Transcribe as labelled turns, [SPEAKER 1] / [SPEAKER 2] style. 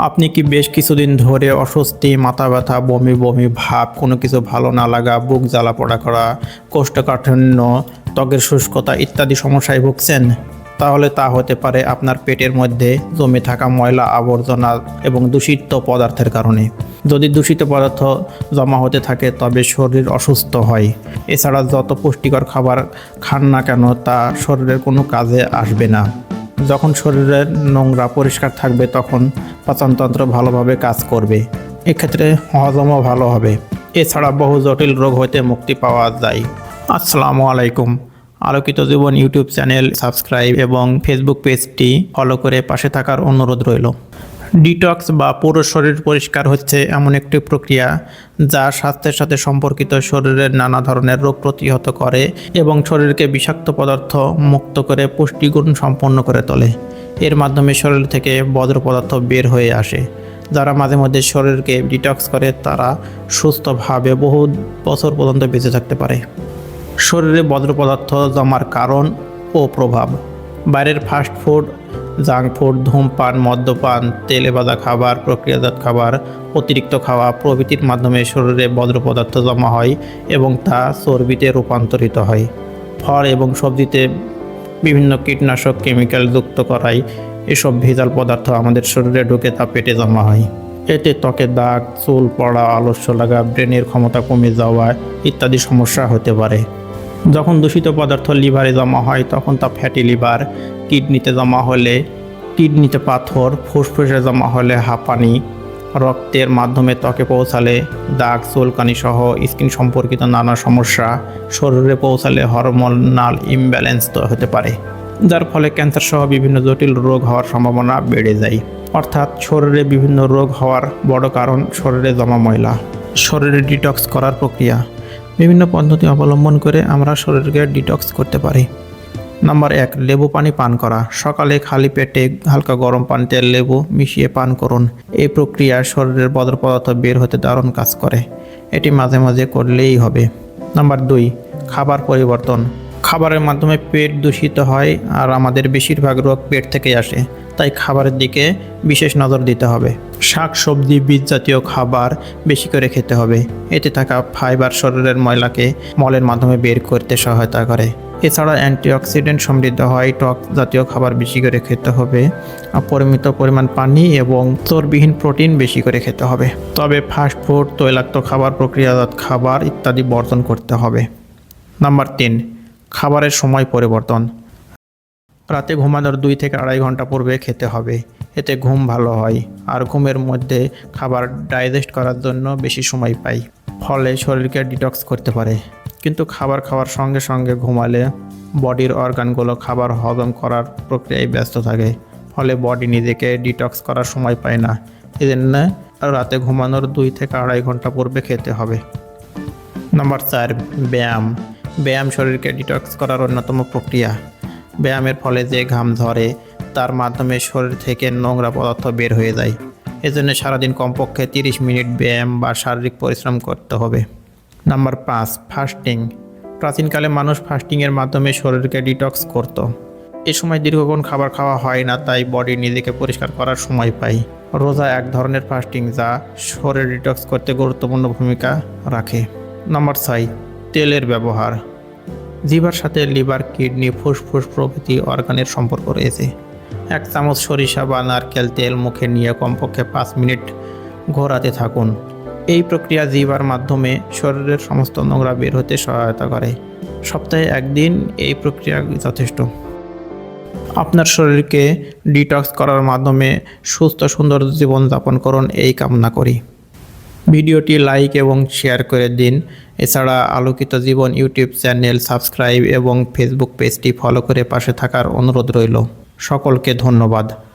[SPEAKER 1] আপনি কি বেশ কিছুদিন ধরে অস্বস্তি, মাথা ব্যথা, বমি বমি, ভাব, কোনো কিছু ভালো না লাগা, বুক জ্বালা পোড়া করা, কোষ্ঠকাঠিন্য, ত্বকের শুষ্কতা ইত্যাদি সমস্যায় ভুগছেন? তাহলে তা হতে পারে আপনার পেটের মধ্যে জমে থাকা ময়লা, আবর্জনা এবং দূষিত পদার্থের কারণে। যদি দূষিত পদার্থ জমা হতে থাকে, তবে শরীর অসুস্থ হয়। এছাড়া যত পুষ্টিকর খাবার খান না কেন, তা শরীরের কোনো কাজে আসবে না। যখন শরীরের নোংরা পরিষ্কার থাকবে তখন পাচনতন্ত্র ভালোভাবে কাজ করবে। এক্ষেত্রে হজমও ভালো হবে। এছাড়া বহু জটিল রোগ হইতে মুক্তি পাওয়া যায়। আসসালামু আলাইকুম। Alokito Jibon YouTube channel subscribe এবং ফেসবুক পেজটি ফলো করে পাশে থাকার অনুরোধ রইল। ডিটক্স বা পুরো শরীর পরিষ্কার হচ্ছে এমন একটি প্রক্রিয়া যা স্বাস্থ্যের সাথে সম্পর্কিত শরীরের নানা ধরনের রোগ প্রতিহত করে এবং শরীরকে বিষাক্ত পদার্থ মুক্ত করে পুষ্টিগুণ সম্পন্ন করে তোলে। এর মাধ্যমে শরীর থেকে বজ্র পদার্থ বের হয়ে আসে। যারা মাঝে মধ্যে শরীরকে ডিটক্স করে, তারা সুস্থভাবে বহু বছর পর্যন্ত বেঁচে থাকতে পারে। শরীরে বজ্র পদার্থ জমার কারণ ও প্রভাব। বাইরের ফাস্ট ফুড জাঙ্ক ফুড ধূমপান, মদ্যপান তেলে ভাজা খাবার, প্রক্রিয়াজাত খাবার, অতিরিক্ত খাওয়া প্রভৃতির মাধ্যমে শরীরে বজ্র পদার্থ জমা হয় এবং তা চর্বিতে রূপান্তরিত হয়। ফল এবং সবজিতে বিভিন্ন কীটনাশক, কেমিক্যাল যুক্ত করায় এসব ভেজাল পদার্থ আমাদের শরীরে ঢুকে তা পেটে জমা হয়। এতে ত্বকে দাগ, চুল, পড়া, আলস্য লাগা, ব্রেনের ক্ষমতা কমে যাওয়া ইত্যাদি সমস্যা হতে পারে। যখন দূষিত পদার্থ লিভারে জমা হয়, তখন তা ফ্যাটি লিভার, কিডনিতে জমা হলে কিডনিতে পাথর, ফুসফুসে জমা হলে হাঁপানি, রক্তের মাধ্যমে ত্বকে পৌঁছালে দাগ, চুলকানি সহ স্কিন সম্পর্কিত নানা সমস্যা শরীরে পৌঁছালে হরমোনাল ইমব্যালেন্স হতে পারে, যার ফলে ক্যান্সার সহ বিভিন্ন জটিল রোগ হওয়ার সম্ভাবনা বেড়ে যায়। অর্থাৎ শরীরে বিভিন্ন রোগ হওয়ার বড় কারণ শরীরে জমা ময়লা, শরীরে ডিটক্স করার প্রক্রিয়া বিভিন্ন পদ্ধতি অবলম্বন করে আমরা শরীরকে ডিটক্স করতে পারি। নাম্বার এক, লেবু পানি পান করা। সকালে খালি পেটে হালকা গরম পানিতে লেবু মিশিয়ে পান করুন। এই প্রক্রিয়া শরীরের বদর পদার্থ বের হতে দারুণ কাজ করে। এটি মাঝে মাঝে করলেই হবে। নাম্বার দুই, খাবার পরিবর্তন। খাবারের মাধ্যমে পেট দূষিত হয় আর আমাদের বেশিরভাগ রোগ পেট থেকেই আসে। তাই খাবারের দিকে বিশেষ নজর দিতে হবে। শাক, সবজি, বীজ জাতীয় খাবার বেশি করে খেতে হবে। এতে থাকা ফাইবার শরীরের ময়লাকে মলের মাধ্যমে বের করতে সহায়তা করে। এছাড়া অ্যান্টিঅক্সিডেন্ট সমৃদ্ধ হয়, টক জাতীয় খাবার বেশি করে খেতে হবে পরিমিত পরিমাণ পানি এবং চর্বিহীন প্রোটিন বেশি করে খেতে হবে। তবে ফাস্ট ফুড, তৈলাক্ত খাবার, প্রক্রিয়াজাত খাবার ইত্যাদি বর্জন করতে হবে। নাম্বার তিন খাবারের সময় পরিবর্তন। রাতে ঘুমানোর দুই থেকে আড়াই ঘণ্টা পূর্বে খেতে হবে। এতে ঘুম ভালো হয় আর ঘুমের মধ্যে খাবার ডাইজেস্ট করার জন্য বেশি সময় পাই। ফলে শরীরকে ডিটক্স করতে পারে। কিন্তু খাবার খাওয়ার সঙ্গে সঙ্গে ঘুমালে বডির অর্গানগুলো খাবার হজম করার প্রক্রিয়ায় ব্যস্ত থাকে। ফলে বডি নিজেকে ডিটক্স করার সময় পায় না। এজন্য রাতে ঘুমানোর দুই থেকে আড়াই ঘণ্টা পূর্বে খেতে হবে। নাম্বার চার, ব্যায়াম। ব্যায়াম শরীরকে ডিটক্স করার অন্যতম প্রক্রিয়া। ব্যায়ামের ফলে যে ঘাম ধরে, তার মাধ্যমে শরীর থেকে নোংরা পদার্থ বের হয়ে যায়। এজন্য সারাদিন কমপক্ষে তিরিশ মিনিট ব্যায়াম বা শারীরিক পরিশ্রম করতে হবে। নাম্বার পাঁচ ফাস্টিং প্রাচীনকালে মানুষ ফাস্টিংয়ের মাধ্যমে শরীরকে ডিটক্স করত। এ সময় দীর্ঘক্ষণ খাবার খাওয়া হয় না, তাই বডি নিজেকে পরিষ্কার করার সময় পায়। রোজা এক ধরনের ফাস্টিং যা শরীর ডিটক্স করতে গুরুত্বপূর্ণ ভূমিকা রাখে। নাম্বার ছয় তেলের ব্যবহার। জিভার সাথে লিভার, কিডনি, ফুসফুস প্রভৃতি অর্গানের সম্পর্ক রয়েছে। এক চামচ সরিষা বা নারকেল তেল মুখে নিয়ে কমপক্ষে পাঁচ মিনিট ঘোরাতে থাকুন। এই প্রক্রিয়া জিভার মাধ্যমে শরীরের সমস্ত নোংরা বের হতে সহায়তা করে। সপ্তাহে একদিন এই প্রক্রিয়া যথেষ্ট। আপনার শরীরকে ডিটক্স করার মাধ্যমে সুস্থ সুন্দর জীবনযাপন করুন, এই কামনা করি। ভিডিওটি লাইক এবং শেয়ার করে দিন। এছাড়া Alokito Jibon YouTube channel subscribe এবং ফেসবুক পেজটি ফলো করে পাশে থাকার অনুরোধ রইল। সকলকে ধন্যবাদ।